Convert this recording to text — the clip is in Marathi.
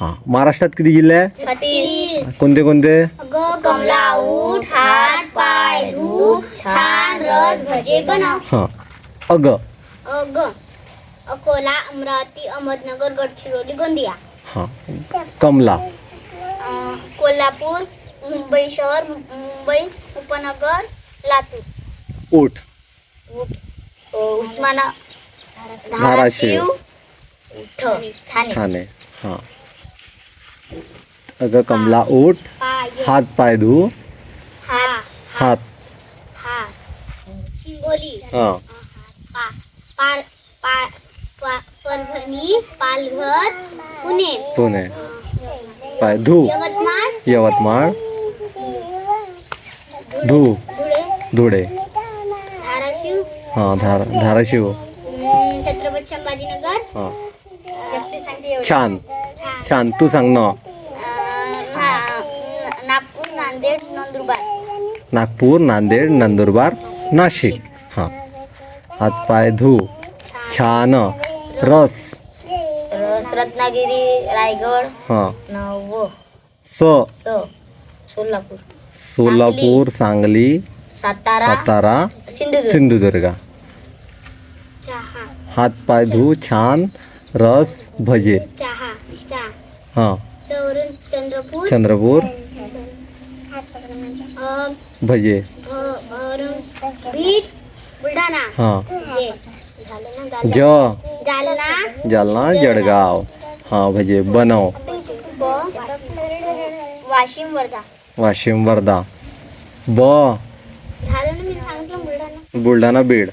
हां. महाराष्ट्रात किती जिल्हे आहे? छत्तीस. कोणते कोणते? ग कमला उठ हात पाय धू छान रस भजे बनव. हां. अग. अ ग अकोला अमरावती अहमदनगर गडचिरोली गोंदिया. हां. कमला. अ, कोल्हापूर मुंबई शहर मुंबई उपनगर लातूर. उट अ, उस्माना धाराशिव. ठाणे. ठाणे. हां. अग कमला पाय. हात पाय धू. हात हां. परभणी पालघर पुणे. पुणे. पाय धू. यवतमाळ. धू. धुळे. धाराशिव. हां धार धाराशिव. छत्रपती संभाजीनगर. छान. छान तू सांग ना नागपूर नांदेड नंदुरबार. नागपूर नांदेड नंदुरबार नाशिक. हां. हात पाय धू. छान. रस. रस रत्नागिरी रायगड. हां. नव स. स. सोलापूर. सोलापूर सांगली. सातारा. सातारा. सिंधुदुर्ग. सिंधुदुर्ग. चहा. हात पाय धू. छान. रस भजे. हां. चंद्रपूर. भजे. हां. जे. जालना जळगाव. हां भजे. बनव. वाशिम वर्धा. वाशिम वर्धा. ब. बुलढाणा. बीड.